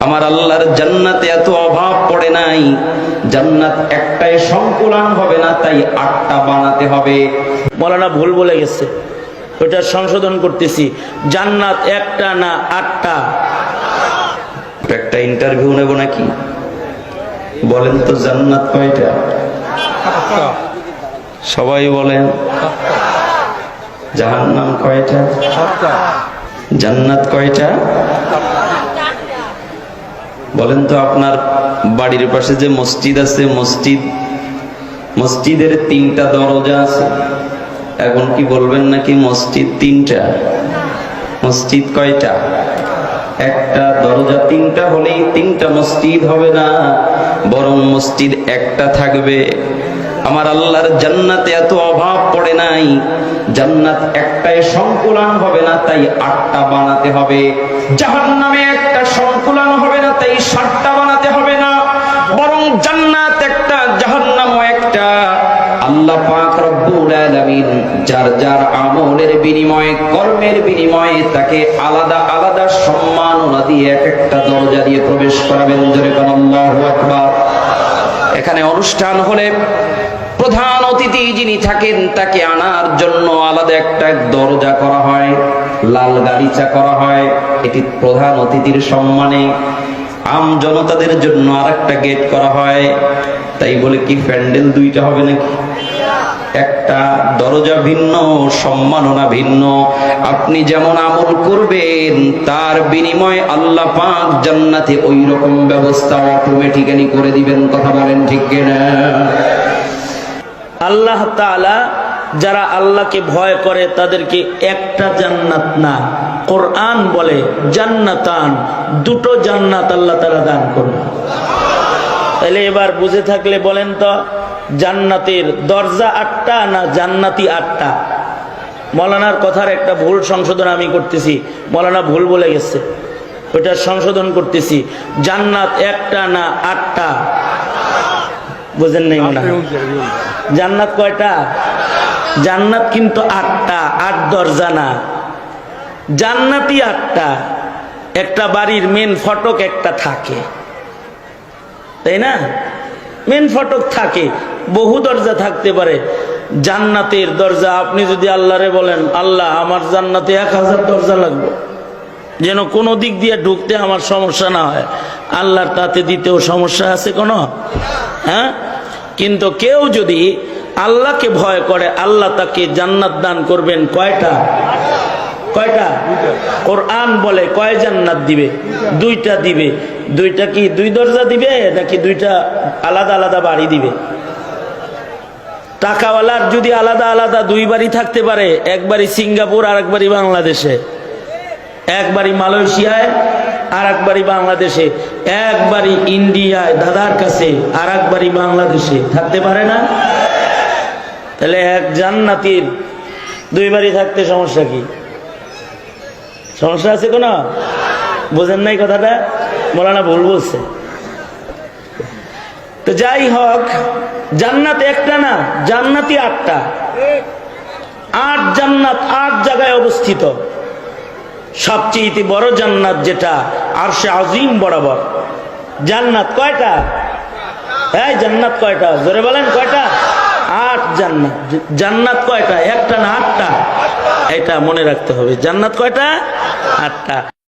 আমার আল্লাহর জান্নাতে এত অভাব পড়ে নাই। জান্নাত একটাই সংকুলান হবে না তাই আটটা বানাতে হবে। মৌলানা ভুল বলে গেছে। ওটা সংশোধন করতেছি। জান্নাত একটা না আটটা? একটা ইন্টারভিউ নেব নাকি? বলেন তো জান্নাত কয়টা? সবাই বলেন। জাহান্নাম কয়টা? জান্নাত কয়টা? বলেন তো আপনার বাড়ির পাশে যে মসজিদ আছে, মসজিদ, মসজিদের তিনটা দরজা আছে। এখন কি বলবেন নাকি মসজিদ তিনটা? মসজিদ কয়টা? একটা দরজা তিনটা হলেই তিনটা মসজিদ হবে না, বরং মসজিদ একটা থাকবে। আমার আল্লাহর জান্নাতে এত অভাব পড়ে নাই, জান্নাত একটাই সংকুলান হবে না, তাই আটটা বানাতে হবে। জাহান্নামে একটা সংকুলান হবে না তাই সাতটা বানাতে হবে না বরং জান্নাত একটা, জাহান্নামও একটা। আল্লাহ পাক রব্বুল আলামিন যার যার আমলের বিনিময়ে, কর্মের বিনিময়ে তাকে আলাদা আলাদা সম্মাননা দিয়ে এক একটা দরজা দিয়ে প্রবেশ করাবেন। জোরে কোন আল্লাহু আকবার। এখানে অনুষ্ঠান হলে প্রধান অতিথি যিনি থাকেন, তাকে আনার জন্য আলাদা একটা দরজা করা হয়, লাল গালিচা করা হয়। এটি প্রধান অতিথির সম্মানে আম জনতাদের জন্য আর একটা গেট করা হয়। তাই বলে কি প্যান্ডেল দুইটা হবে নাকি? একটা দরজা ভিন্ন, সম্মাননা ভিন্ন। আপনি যেমন আমল করবেন, তার বিনিময়ে আল্লাহ পাক জান্নাতে ওই রকম ব্যবস্থা অটোমেটিক্যালি করে দিবেন। কথা বলেন ঠিক কিনা? আল্লাহ তাআলা যারা আল্লাহকে ভয় করে, তাদেরকে একটা জান্নাত না কোরআন বলে, জান্নাতান, দুটো জান্নাত আল্লাহ তারা দান করবে তাহলে এবার বুঝে থাকলে বলেন তো, জান্নাতের দরজা আটটা না জান্নাতি আটটা? মৌলানার কথার একটা ভুল সংশোধন আমি করতেছি। মৌলানা ভুল বলে গেছে। ওটা সংশোধন করতেছি। জান্নাত একটা না আটটা? বুঝেন নাই মনে জান্নাত কয়টা? জান্নাত কিন্তু আটটা, আট দরজা না। জান্নাতি আটটা, একটা বাড়ির মেন ফটক একটা থাকে। তাই না? মেন ফটক থাকে, বহু দরজা থাকতে পারে। জান্নাতের দরজা, আপনি যদি আল্লাহরে বলেন, আল্লাহ, আমার জান্নাতে এক হাজার দরজা লাগবে। যেন কোনো দিক দিয়ে ঢুকতে আমার সমস্যা না হয়। আল্লাহর তাতে দিতেও সমস্যা আছে কোনো? হ্যাঁ? কিন্তু কেউ যদি আল্লাহকে ভয় করে, আল্লাহ তাকে জান্নাত দান করবেন কয়টা? কয়টা? কোরআন বলে কয় জান্নাত দিবে? দুইটা দিবে। দুইটা কি দুই দরজা দিবে, নাকি দুইটা আলাদা আলাদা বাড়ি দিবে? টাকাওয়ালার যদি আলাদা আলাদা দুই বাড়ি থাকতে পারে একবারই সিঙ্গাপুর আর একবারই বাংলাদেশে। একবারই মালয়েশিয়ায় আর একবারই বাংলাদেশে। একবারই ইন্ডিয়ায়, দাদার কাছে আর একবারই বাংলাদেশে। থাকতে পারে না? তাহলে এক জান্নাতির দুই বাড়ি থাকতে সমস্যা কি? সমস্যা আছে কোনো? বোঝেন নাই কথাটা? মোলানা ভুল বলছে। তো যাই হোক, জান্নাত একটা না, জান্নাতি আটটা। আট জান্নাত আট জায়গায় অবস্থিত। সবচেয়ে বড় জান্নাত যেটা আর সে আজিম বরাবর। জান্নাত কয়টা? হ্যাঁ জান্নাত কয়টা? জোরে বলেন, কয়টা? জান্নাত। জান্নাত কয়টা? একটা না আটটা? এটা মনে রাখতে হবে। জান্নাত কয়টা? আটটা।